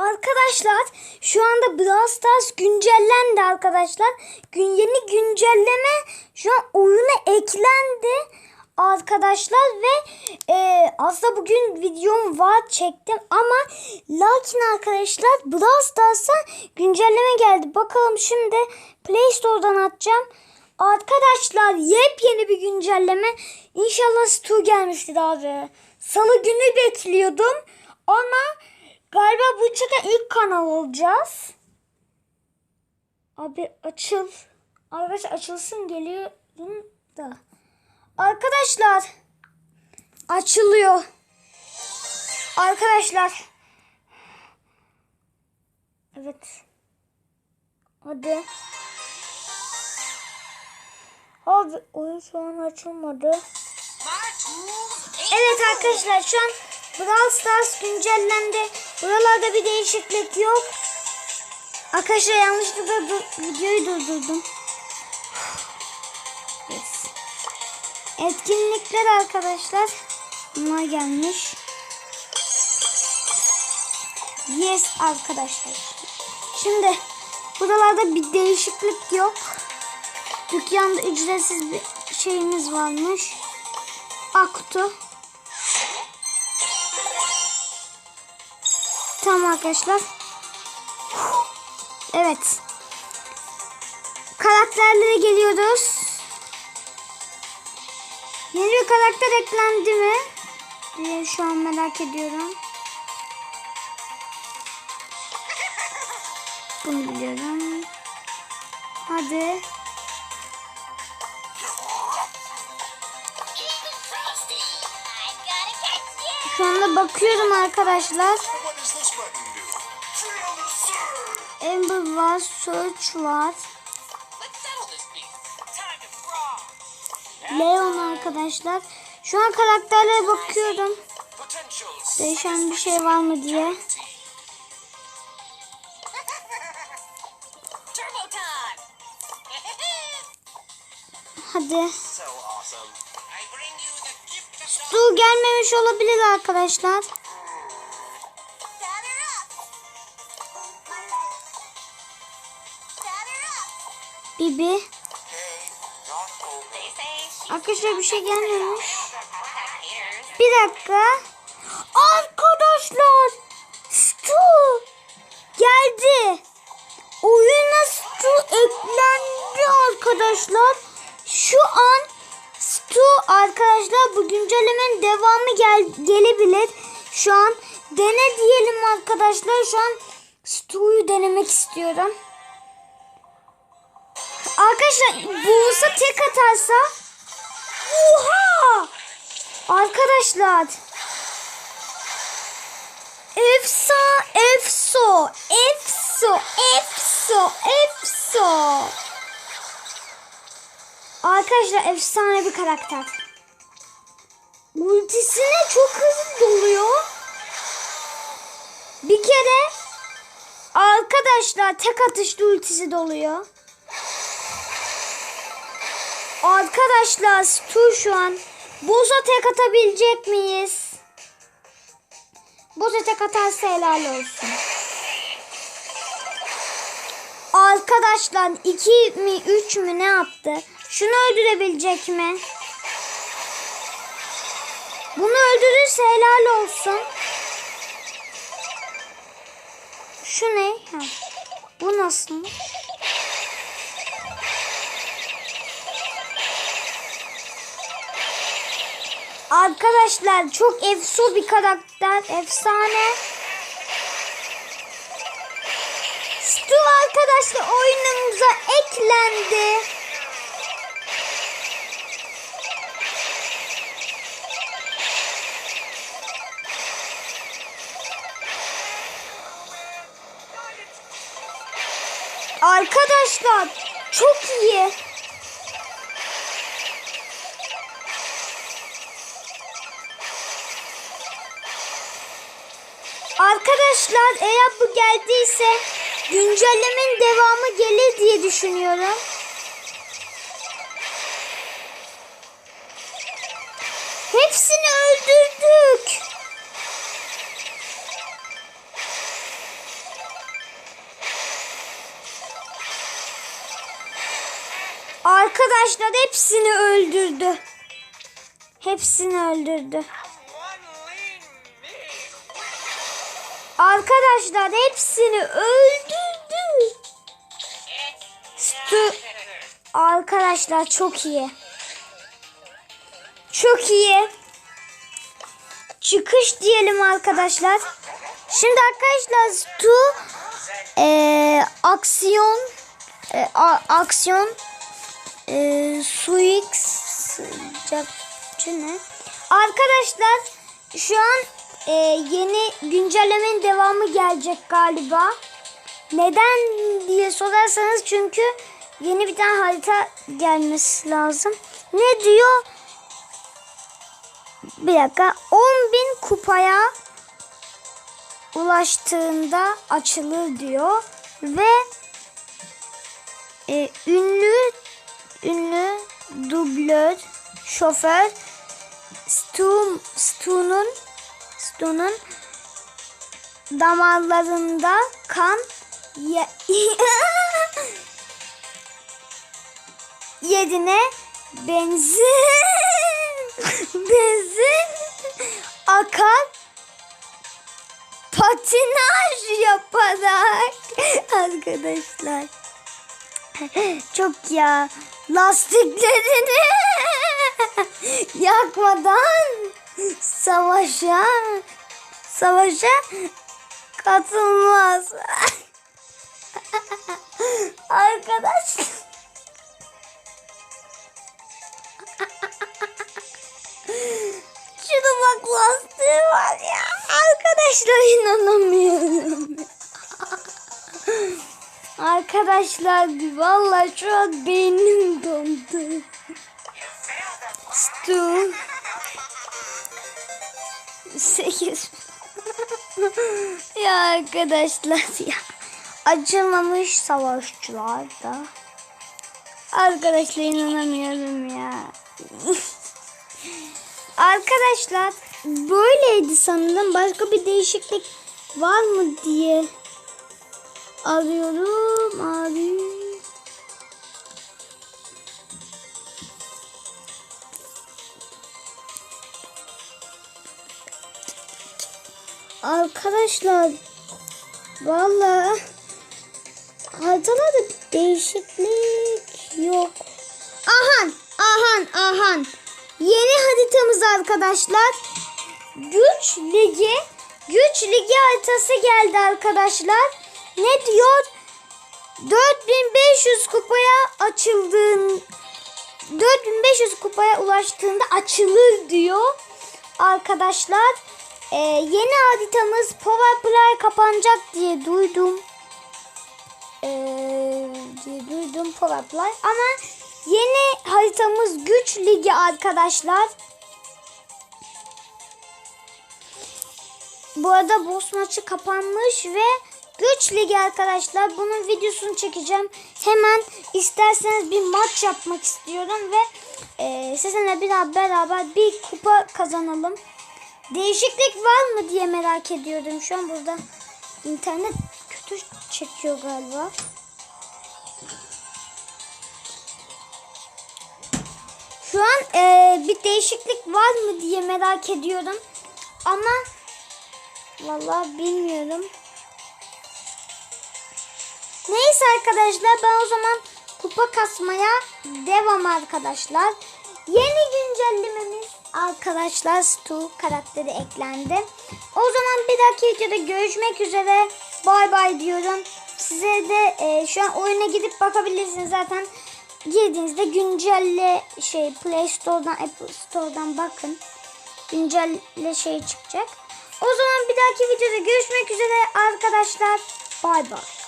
Arkadaşlar şu anda Brawl Stars güncellendi arkadaşlar. Gün, yeni güncelleme şu an oyuna eklendi arkadaşlar ve e, aslında bugün videom var çektim ama lakin arkadaşlar Brawl Stars'a güncelleme geldi. Bakalım şimdi Play Store'dan atacağım. Arkadaşlar yepyeni bir güncelleme. İnşallah Stu gelmiştir abi. Salı günü bekliyordum ama Galiba bu çıkan ilk kanal olacağız. Abi açıl. Arkadaş açılsın geliyorum da. Arkadaşlar. Açılıyor. Arkadaşlar. Evet. Hadi. Abi oyun şu an açılmadı. Evet arkadaşlar şu an Brawl Stars güncellendi. Buralarda bir değişiklik yok. Arkadaşlar yanlışlıkla dur videoyu durdurdum. Etkinlikler arkadaşlar. Bunlar gelmiş. Yes arkadaşlar. Şimdi buralarda bir değişiklik yok. Dükkanda ücretsiz bir şeyimiz varmış. Aktu. Tamam arkadaşlar. Evet. Karakterlere geliyoruz. Yeni bir karakter eklendi mi? diye şu an merak ediyorum. Bunu biliyorum. Hadi. Şu anda bakıyorum arkadaşlar. Amber var, Search var. Leon arkadaşlar. Şu an karakterlere bakıyorum. Değişen bir şey var mı diye. Hadi. Stu gelmemiş olabilir arkadaşlar. She's Arkadaşlar bir şey gelmemiş. Bir dakika. Arkadaşlar. Stu. Geldi. Oyuna Stu eklendi arkadaşlar. Şu an Stu arkadaşlar bu güncellemenin devamı gel gelebilir. Şu an dene diyelim arkadaşlar. Şu an Stu'yu denemek istiyorum. Arkadaşlar Buğus'a tek atarsa Oha! Arkadaşlar Efsa, efso, efso, efso, efso. Arkadaşlar efsane bir karakter. Ultisine çok hızlı doluyor. Bir kere arkadaşlar tek atışta ultisi doluyor. Arkadaşlar Stu şu an Boza tek atabilecek miyiz? Boza tek atarsa helal olsun. Arkadaşlar 2 mi 3 mü ne yaptı? Şunu öldürebilecek mi? Bunu öldürürse helal olsun. Şu ne? Ha. Bu nasıl? Arkadaşlar çok efso bir karakter. Efsane. Stu arkadaşlar oyunumuza eklendi. Arkadaşlar çok iyi. Arkadaşlar eğer bu geldiyse güncellemenin devamı gelir diye düşünüyorum. Hepsini öldürdük. Arkadaşlar hepsini öldürdü. Hepsini öldürdü. Arkadaşlar hepsini öldürdü. Stu Arkadaşlar çok iyi. Çok iyi. Çıkış diyelim arkadaşlar. Şimdi arkadaşlar Stu eee, aksiyon eee, a- aksiyon eee suix sıcakçı ne? Arkadaşlar şu an eee, yeni güncellemenin devamı gelecek galiba. Neden diye sorarsanız çünkü yeni bir tane harita gelmesi lazım. Ne diyor? Bir dakika. 10.000 kupaya ulaştığında açılır diyor ve e, ünlü ünlü dublör şoför Stu Stu'nun Stu'nun damarlarında kan ye- yerine benzin benzin akar patinaj yaparak. Arkadaşlar. Çok ya lastiklerini yakmadan savaşa savaşa katılmaz. Arkadaşlar. Şuna bak lastiği var ya. Arkadaşlar inanamıyorum. Arkadaşlar vallahi şu an beynim dondu. Stu. Sekiz. ya arkadaşlar ya. Açılmamış savaşçılar da. Arkadaşlar inanamıyorum ya. Arkadaşlar böyleydi sanırım. Başka bir değişiklik var mı diye arıyorum. Arıyorum. Arkadaşlar vallahi haritalarda bir değişiklik yok. Ahan, ahan, ahan. Yeni haritamız arkadaşlar. Güç Ligi. Güç Ligi haritası geldi arkadaşlar. Ne diyor? 4500 kupaya açıldığın 4500 kupaya ulaştığında açılır diyor. Arkadaşlar Ee, yeni haritamız Power Play kapanacak diye duydum. Ee, diye duydum Power Play. Ama yeni haritamız Güç Ligi arkadaşlar. Bu arada boss maçı kapanmış ve Güç Ligi arkadaşlar. Bunun videosunu çekeceğim. Hemen isterseniz bir maç yapmak istiyorum ve e, sizinle bir beraber bir kupa kazanalım. Değişiklik var mı diye merak ediyorum. Şu an burada internet kötü çekiyor galiba. Şu an e, bir değişiklik var mı diye merak ediyorum. Ama vallahi bilmiyorum. Neyse arkadaşlar ben o zaman kupa kasmaya devam arkadaşlar. Yeni güncellememiz arkadaşlar Stu karakteri eklendi. O zaman bir dahaki videoda görüşmek üzere. Bay bay diyorum. Size de e, şu an oyuna gidip bakabilirsiniz zaten. Girdiğinizde güncelle şey Play Store'dan Apple Store'dan bakın. Güncelle şey çıkacak. O zaman bir dahaki videoda görüşmek üzere arkadaşlar. Bay bay.